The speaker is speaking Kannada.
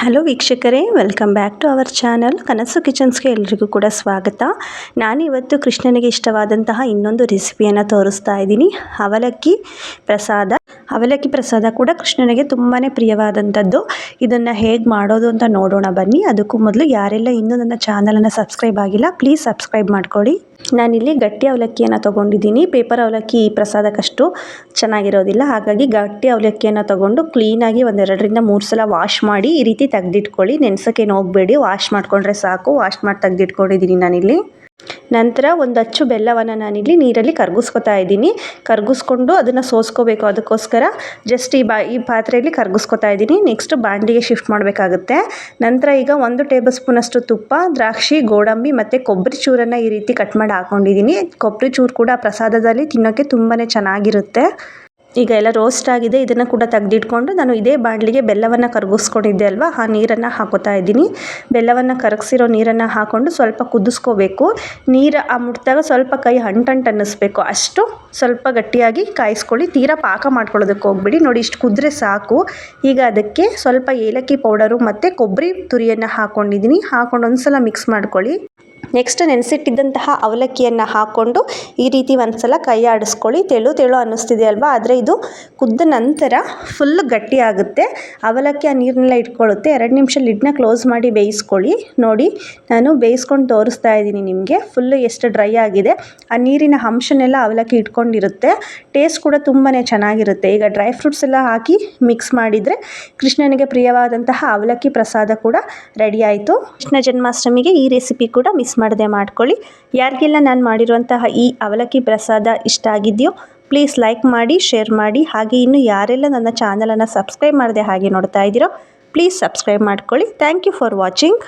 ಹಲೋ ವೀಕ್ಷಕರೇ welcome back to our channel Kanasu ಕಿಚನ್ಸ್ಗೆ ಎಲ್ರಿಗೂ ಕೂಡ ಸ್ವಾಗತ. ನಾನಿವತ್ತು ಕೃಷ್ಣನಿಗೆ ಇಷ್ಟವಾದಂತಹ ಇನ್ನೊಂದು ರೆಸಿಪಿಯನ್ನು ತೋರಿಸ್ತಾ ಇದ್ದೀನಿ. ಅವಲಕ್ಕಿ ಪ್ರಸಾದ. ಅವಲಕ್ಕಿ ಪ್ರಸಾದ ಕೂಡ ಕೃಷ್ಣನಿಗೆ ತುಂಬಾ ಪ್ರಿಯವಾದಂಥದ್ದು. ಇದನ್ನು ಹೇಗೆ ಮಾಡೋದು ಅಂತ ನೋಡೋಣ ಬನ್ನಿ. ಅದಕ್ಕೂ ಮೊದಲು ಯಾರೆಲ್ಲ ಇನ್ನೂ ನನ್ನ ಚಾನಲನ್ನು ಸಬ್ಸ್ಕ್ರೈಬ್ ಆಗಿಲ್ಲ ಪ್ಲೀಸ್ ಸಬ್ಸ್ಕ್ರೈಬ್ ಮಾಡ್ಕೊಳ್ಳಿ. ನಾನಿಲ್ಲಿ ಗಟ್ಟಿ ಅವಲಕ್ಕಿಯನ್ನು ತೊಗೊಂಡಿದ್ದೀನಿ. ಪೇಪರ್ ಅವಲಕ್ಕಿ ಈ ಪ್ರಸಾದಕ್ಕಷ್ಟು ಚೆನ್ನಾಗಿರೋದಿಲ್ಲ. ಹಾಗಾಗಿ ಗಟ್ಟಿ ಅವಲಕ್ಕಿಯನ್ನು ತೊಗೊಂಡು ಕ್ಲೀನಾಗಿ ಒಂದೆರಡರಿಂದ ಮೂರು ಸಲ ವಾಶ್ ಮಾಡಿ ಈ ರೀತಿ ತೆಗೆದಿಟ್ಕೊಳ್ಳಿ. ನೆನೆಸೋಕ್ಕೇನು ಹೋಗಬೇಡಿ. ವಾಶ್ ಮಾಡಿಕೊಂಡ್ರೆ ಸಾಕು. ವಾಶ್ ಮಾಡಿ ತೆಗೆದಿಟ್ಕೊಂಡಿದ್ದೀನಿ ನಾನಿಲ್ಲಿ. ನಂತರ ಒಂದು ಅಚ್ಚು ಬೆಲ್ಲವನ್ನು ನಾನಿಲ್ಲಿ ನೀರಲ್ಲಿ ಕರಗಿಸ್ಕೊತಾ ಇದ್ದೀನಿ. ಕರಗಿಸ್ಕೊಂಡು ಅದನ್ನು ಸೋಸ್ಕೋಬೇಕು ಅದಕ್ಕೋಸ್ಕರ. ಜಸ್ಟ್ ಈ ಬಾ, ಈ ಪಾತ್ರೆಯಲ್ಲಿ ಕರಗಿಸ್ಕೊತಾ ಇದ್ದೀನಿ. ನೆಕ್ಸ್ಟ್ ಬಾಂಡಿಗೆ ಶಿಫ್ಟ್ ಮಾಡಬೇಕಾಗುತ್ತೆ. ನಂತರ ಈಗ ಒಂದು ಟೇಬಲ್ ಸ್ಪೂನಷ್ಟು ತುಪ್ಪ, ದ್ರಾಕ್ಷಿ, ಗೋಡಂಬಿ ಮತ್ತು ಕೊಬ್ಬರಿ ಚೂರನ್ನು ಈ ರೀತಿ ಕಟ್ ಮಾಡಿ ಹಾಕ್ಕೊಂಡಿದ್ದೀನಿ ಕೊಬ್ಬರಿ ಚೂರು ಕೂಡ ಪ್ರಸಾದದಲ್ಲಿ ತಿನ್ನೋಕ್ಕೆ ತುಂಬಾ ಚೆನ್ನಾಗಿರುತ್ತೆ. ಈಗ ಎಲ್ಲ ರೋಸ್ಟ್ ಆಗಿದೆ, ಇದನ್ನು ಕೂಡ ತೆಗೆದಿಟ್ಕೊಂಡು ನಾನು ಇದೇ ಬಾಣಲಿಗೆ ಬೆಲ್ಲವನ್ನು ಕರಗಿಸ್ಕೊಂಡಿದ್ದೆ ಅಲ್ವಾ? ಆ ನೀರನ್ನು ಹಾಕೋತಾ ಇದ್ದೀನಿ. ಬೆಲ್ಲವನ್ನು ಕರಗಿಸಿರೋ ನೀರನ್ನು ಹಾಕ್ಕೊಂಡು ಸ್ವಲ್ಪ ಕುದಿಸ್ಕೋಬೇಕು. ನೀರು ಆ ಮುಟ್ಟಿದಾಗ ಸ್ವಲ್ಪ ಕೈ ಅಂಟಂಟು ಅನ್ನಿಸ್ಬೇಕು ಅಷ್ಟು ಸ್ವಲ್ಪ ಗಟ್ಟಿಯಾಗಿ ಕಾಯಿಸ್ಕೊಳ್ಳಿ. ತೀರಾ ಪಾಕ ಮಾಡ್ಕೊಳ್ಳೋದಕ್ಕೆ ಹೋಗ್ಬಿಡಿ. ನೋಡಿ, ಇಷ್ಟು ಕುದ್ರೆ ಸಾಕು. ಈಗ ಅದಕ್ಕೆ ಸ್ವಲ್ಪ ಏಲಕ್ಕಿ ಪೌಡರು ಮತ್ತು ಕೊಬ್ಬರಿ ತುರಿಯನ್ನು ಹಾಕ್ಕೊಂಡಿದ್ದೀನಿ ಹಾಕ್ಕೊಂಡು ಒಂದು ಸಲ ಮಿಕ್ಸ್ ಮಾಡ್ಕೊಳ್ಳಿ. ನೆಕ್ಸ್ಟ್ ನೆನೆಸಿಟ್ಟಿದ್ದಂತಹ ಅವಲಕ್ಕಿಯನ್ನು ಹಾಕ್ಕೊಂಡು ಈ ರೀತಿ ಒಂದು ಸಲ ಕೈ ಆಡಿಸ್ಕೊಳ್ಳಿ ತೆಳು ತೆಳು ಅನ್ನಿಸ್ತಿದೆ ಅಲ್ವಾ? ಆದರೆ ಇದು ಕುದ್ದ ನಂತರ ಫುಲ್ ಗಟ್ಟಿ ಆಗುತ್ತೆ ಅವಲಕ್ಕಿ ಆ ನೀರನ್ನೆಲ್ಲ ಇಟ್ಕೊಳ್ಳುತ್ತೆ. ಎರಡು ನಿಮಿಷ ಲಿಡ್ನ ಕ್ಲೋಸ್ ಮಾಡಿ ಬೇಯಿಸ್ಕೊಳ್ಳಿ. ನೋಡಿ, ನಾನು ಬೇಯಿಸ್ಕೊಂಡು ತೋರಿಸ್ತಾ ಇದ್ದೀನಿ ನಿಮಗೆ. ಫುಲ್ಲು ಎಷ್ಟು ಡ್ರೈ ಆಗಿದೆ. ಆ ನೀರಿನ ಅಂಶನೆಲ್ಲ ಅವಲಕ್ಕಿ ಇಟ್ಕೊಂಡಿರುತ್ತೆ. ಟೇಸ್ಟ್ ಕೂಡ ತುಂಬಾ ಚೆನ್ನಾಗಿರುತ್ತೆ. ಈಗ ಡ್ರೈ ಫ್ರೂಟ್ಸ್ ಎಲ್ಲ ಹಾಕಿ ಮಿಕ್ಸ್ ಮಾಡಿದರೆ ಕೃಷ್ಣನಿಗೆ ಪ್ರಿಯವಾದಂತಹ ಅವಲಕ್ಕಿ ಪ್ರಸಾದ ಕೂಡ ರೆಡಿ ಆಯಿತು. ಕೃಷ್ಣ ಜನ್ಮಾಷ್ಟಮಿಗೆ ಈ ರೆಸಿಪಿ ಕೂಡ ಮಿಸ್ ಮಾಡದೆ ಮಾಡ್ಕೊಳ್ಳಿ. ಯಾರಿಗೆಲ್ಲ ನಾನು ಮಾಡಿರುವಂತಹ ಈ ಅವಲಕ್ಕಿ ಪ್ರಸಾದ ಇಷ್ಟ ಆಗಿದೆಯೋ ಪ್ಲೀಸ್ ಲೈಕ್ ಮಾಡಿ ಶೇರ್ ಮಾಡಿ. ಹಾಗೆ ಇನ್ನು ಯಾರೆಲ್ಲ ನನ್ನ ಚಾನಲನ್ನು ಸಬ್ಸ್ಕ್ರೈಬ್ ಮಾಡದೆ ಹಾಗೆ ನೋಡ್ತಾ ಇದ್ದೀರೋ ಪ್ಲೀಸ್ ಸಬ್ಸ್ಕ್ರೈಬ್ ಮಾಡ್ಕೊಳ್ಳಿ. Thank you for watching